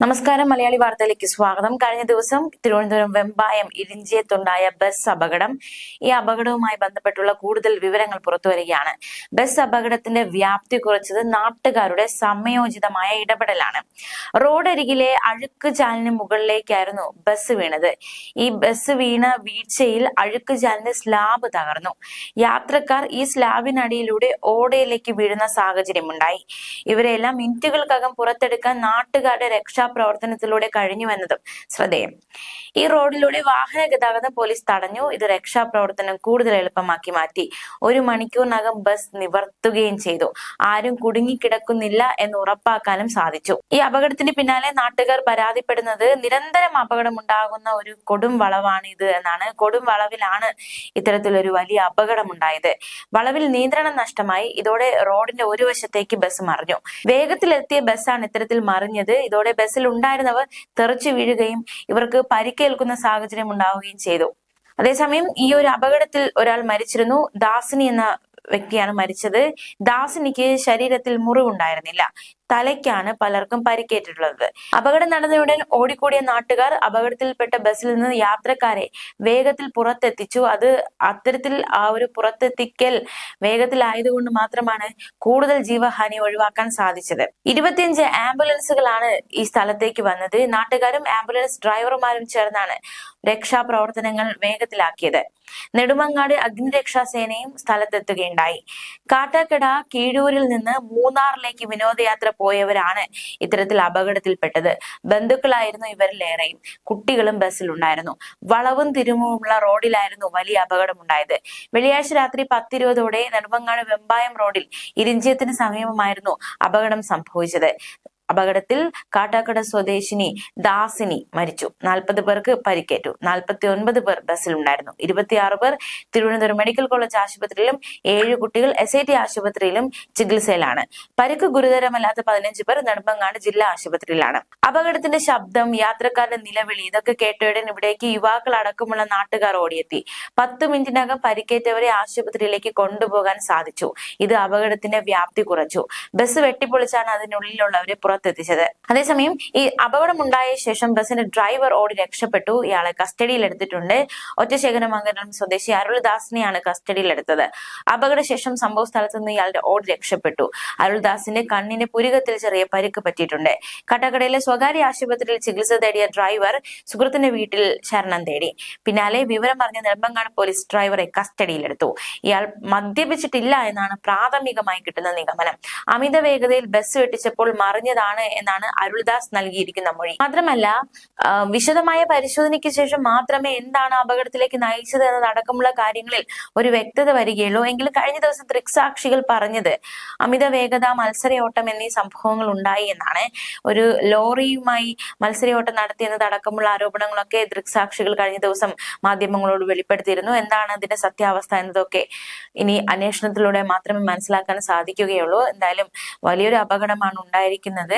നമസ്കാരം മലയാളി വാർത്തയിലേക്ക് സ്വാഗതം. കഴിഞ്ഞ ദിവസം തിരുവനന്തപുരം വെമ്പായം ഇരിഞ്ചിയത്തുണ്ടായ ബസ് അപകടം. ഈ അപകടവുമായി ബന്ധപ്പെട്ടുള്ള കൂടുതൽ വിവരങ്ങൾ പുറത്തുവരികയാണ് ബസ് അപകടത്തിന്റെ വ്യാപ്തി കുറച്ചത് നാട്ടുകാരുടെ സമയോചിതമായ ഇടപെടലാണ്. റോഡരികിലെ അഴുക്ക് ചാലിന് മുകളിലേക്കായിരുന്നു ബസ് വീണത്. ഈ ബസ് വീണ വീഴ്ചയിൽ അഴുക്ക് ചാലിന്റെ സ്ലാബ് തകർന്നു. യാത്രക്കാർ ഈ സ്ലാബിനടിയിലൂടെ ഓടയിലേക്ക് വീഴുന്ന സാഹചര്യമുണ്ടായി. ഇവരെല്ലാം മിനിറ്റുകൾക്കകം പുറത്തെടുക്കാൻ നാട്ടുകാരുടെ രക്ഷാപ്രവർത്തനത്തിലൂടെ കഴിഞ്ഞുവെന്നതും ശ്രദ്ധേയം. ഈ റോഡിലൂടെ വാഹന ഗതാഗതം പോലീസ് തടഞ്ഞു. ഇത് രക്ഷാപ്രവർത്തനം കൂടുതൽ എളുപ്പമാക്കി മാറ്റി. ഒരു മണിക്കൂറിനകം ബസ് നിവർത്തുകയും ചെയ്തു. ആരും കുടുങ്ങിക്കിടക്കുന്നില്ല എന്ന് ഉറപ്പാക്കാനും സാധിച്ചു. ഈ അപകടത്തിന് പിന്നാലെ നാട്ടുകാർ പരാതിപ്പെടുന്നത് നിരന്തരം അപകടമുണ്ടാകുന്ന ഒരു കൊടും വളവാണ് ഇത് എന്നാണ്. കൊടും വളവിലാണ് ഇത്തരത്തിലൊരു വലിയ അപകടമുണ്ടായത്. വളവിൽ നിയന്ത്രണം നഷ്ടമായി. ഇതോടെ റോഡിന്റെ ഒരു വശത്തേക്ക് ബസ് മറിഞ്ഞു. വേഗത്തിലെത്തിയ ബസ്സാണ് ഇത്തരത്തിൽ മറിഞ്ഞത്. ഇതോടെ ബസ്സിൽ ഉണ്ടായിരുന്നവർ തെറിച്ചു വീഴുകയും ഇവർക്ക് പരിക്കേൽക്കുന്ന സാഹചര്യം ഉണ്ടാവുകയും ചെയ്തു. അതേസമയം ഈ ഒരു അപകടത്തിൽ ഒരാൾ മരിച്ചിരുന്നു. ദാസിനി എന്ന വ്യക്തിയാണ് മരിച്ചത്. ദാസിനിക്ക് ശരീരത്തിൽ മുറിവുണ്ടായിരുന്നില്ല. തലയ്ക്കാണ് പലർക്കും പരിക്കേറ്റിട്ടുള്ളത്. അപകടം നടന്നയുടൻ ഓടിക്കൂടിയ നാട്ടുകാർ അപകടത്തിൽപ്പെട്ട ബസ്സിൽ നിന്ന് യാത്രക്കാരെ വേഗത്തിൽ പുറത്തെത്തിച്ചു. അത് അത്തരത്തിൽ ആ ഒരു പുറത്തെത്തിക്കൽ വേഗത്തിലായതുകൊണ്ട് മാത്രമാണ് കൂടുതൽ ജീവഹാനി ഒഴിവാക്കാൻ സാധിച്ചത്. ഇരുപത്തിയഞ്ച് ആംബുലൻസുകളാണ് ഈ സ്ഥലത്തേക്ക് വന്നത്. നാട്ടുകാരും ആംബുലൻസ് ഡ്രൈവർമാരും ചേർന്നാണ് രക്ഷാപ്രവർത്തനങ്ങൾ വേഗത്തിലാക്കിയത്. നെടുമങ്ങാട് അഗ്നിരക്ഷാ സേനയും സ്ഥലത്തെത്തുകയുണ്ടായി. കാട്ടാക്കട കീഴൂരിൽ നിന്ന് മൂന്നാറിലേക്ക് വിനോദയാത്ര പോയവരാണ് ഇത്തരത്തിൽ അപകടത്തിൽപ്പെട്ടത്. ബന്ധുക്കളായിരുന്നു ഇവരിലേറെയും. കുട്ടികളും ബസ്സിലുണ്ടായിരുന്നു വളവും തിരുമുള്ള റോഡിലായിരുന്നു വലിയ അപകടമുണ്ടായത്. വെള്ളിയാഴ്ച രാത്രി പത്തിരുപതോടെ നെടുമങ്ങാട് വെമ്പായം റോഡിൽ ഇരിഞ്ചിയത്തിന് സമീപമായിരുന്നു അപകടം സംഭവിച്ചത്. അപകടത്തിൽ കാട്ടാക്കട സ്വദേശിനി ദാസിനി മരിച്ചു. നാൽപ്പത് പേർക്ക് പരിക്കേറ്റു. നാൽപ്പത്തി ഒൻപത് പേർ ബസ്സിലുണ്ടായിരുന്നു ഇരുപത്തിയാറ് പേർ തിരുവനന്തപുരം മെഡിക്കൽ കോളേജ് ആശുപത്രിയിലും ഏഴ് കുട്ടികൾ എസ് ഐ ടി ആശുപത്രിയിലും ചികിത്സയിലാണ്. പരിക്ക് ഗുരുതരമല്ലാത്ത പതിനഞ്ച് പേർ നെടുമ്പങ്ങാട് ജില്ലാ ആശുപത്രിയിലാണ്. അപകടത്തിന്റെ ശബ്ദം യാത്രക്കാരുടെ നിലവിളി ഇതൊക്കെ കേട്ടയുടൻ ഇവിടേക്ക് യുവാക്കൾ അടക്കമുള്ള നാട്ടുകാർ ഓടിയെത്തി. പത്ത് മിനിറ്റിനകം പരിക്കേറ്റവരെ ആശുപത്രിയിലേക്ക് കൊണ്ടുപോകാൻ സാധിച്ചു. ഇത് അപകടത്തിന്റെ വ്യാപ്തി കുറച്ചു. ബസ് വെട്ടിപ്പൊളിച്ചാണ് അതിനുള്ളിലുള്ളവരെ പുറത്തെത്തിച്ചത് അതേസമയം ഈ അപകടമുണ്ടായ ശേഷം ബസിന്റെ ഡ്രൈവർ ഓടി രക്ഷപ്പെട്ടു. ഇയാളെ കസ്റ്റഡിയിൽ എടുത്തിട്ടുണ്ട്. ഒറ്റശേഖരമംഗലം സ്വദേശി അരുൾദാസിനെയാണ് കസ്റ്റഡിയിൽ എടുത്തത്. അപകടശേഷം സംഭവ സ്ഥലത്ത് നിന്ന് ഇയാളുടെ ഓടി രക്ഷപ്പെട്ടു. അരുൾദാസിന്റെ കണ്ണിന് പുരികത്തിൽ ചെറിയ പരിക്ക് പറ്റിയിട്ടുണ്ട്. കട്ടക്കടയിലെ സ്വകാര്യ ആശുപത്രിയിൽ ചികിത്സ തേടിയ ഡ്രൈവർ സുഹൃത്തിന്റെ വീട്ടിൽ ശരണം തേടി. പിന്നാലെ വിവരം പറഞ്ഞ നെടുമ്പങ്ങാട് പോലീസ് ഡ്രൈവറെ കസ്റ്റഡിയിലെടുത്തു ഇയാൾ മദ്യപിച്ചിട്ടില്ല എന്നാണ് പ്രാഥമികമായി കിട്ടുന്ന നിഗമനം. അമിത വേഗതയിൽ ബസ് വെട്ടിച്ചപ്പോൾ മറിഞ്ഞതാണ് എന്നാണ് അരുൾദാസ് നൽകിയിരിക്കുന്ന മൊഴി. മാത്രമല്ല വിശദമായ പരിശോധനയ്ക്ക് ശേഷം മാത്രമേ എന്താണ് അപകടത്തിലേക്ക് നയിച്ചത് എന്നതടക്കമുള്ള കാര്യങ്ങളിൽ ഒരു വ്യക്തത വരികയുള്ളൂ. എങ്കിലും കഴിഞ്ഞ ദിവസം ദൃക്സാക്ഷികൾ പറഞ്ഞത് അമിത വേഗത മത്സരയോട്ടം എന്നീ സംഭവങ്ങൾ ഉണ്ടായി എന്നാണ്. ഒരു ലോറിയുമായി മത്സരയോട്ടം നടത്തിയെന്നതടക്കമുള്ള ആരോപണങ്ങളൊക്കെ ദൃക്സാക്ഷികൾ കഴിഞ്ഞ ദിവസം മാധ്യമങ്ങളോട് വെളിപ്പെടുത്തിയിരുന്നു. എന്താണ് അതിന്റെ സത്യാവസ്ഥ എന്നതൊക്കെ ഇനി അന്വേഷണത്തിലൂടെ മാത്രമേ മനസ്സിലാക്കാൻ സാധിക്കുകയുള്ളൂ. എന്തായാലും വലിയൊരു അപകടമാണ് ഉണ്ടായിരിക്കുന്നത്.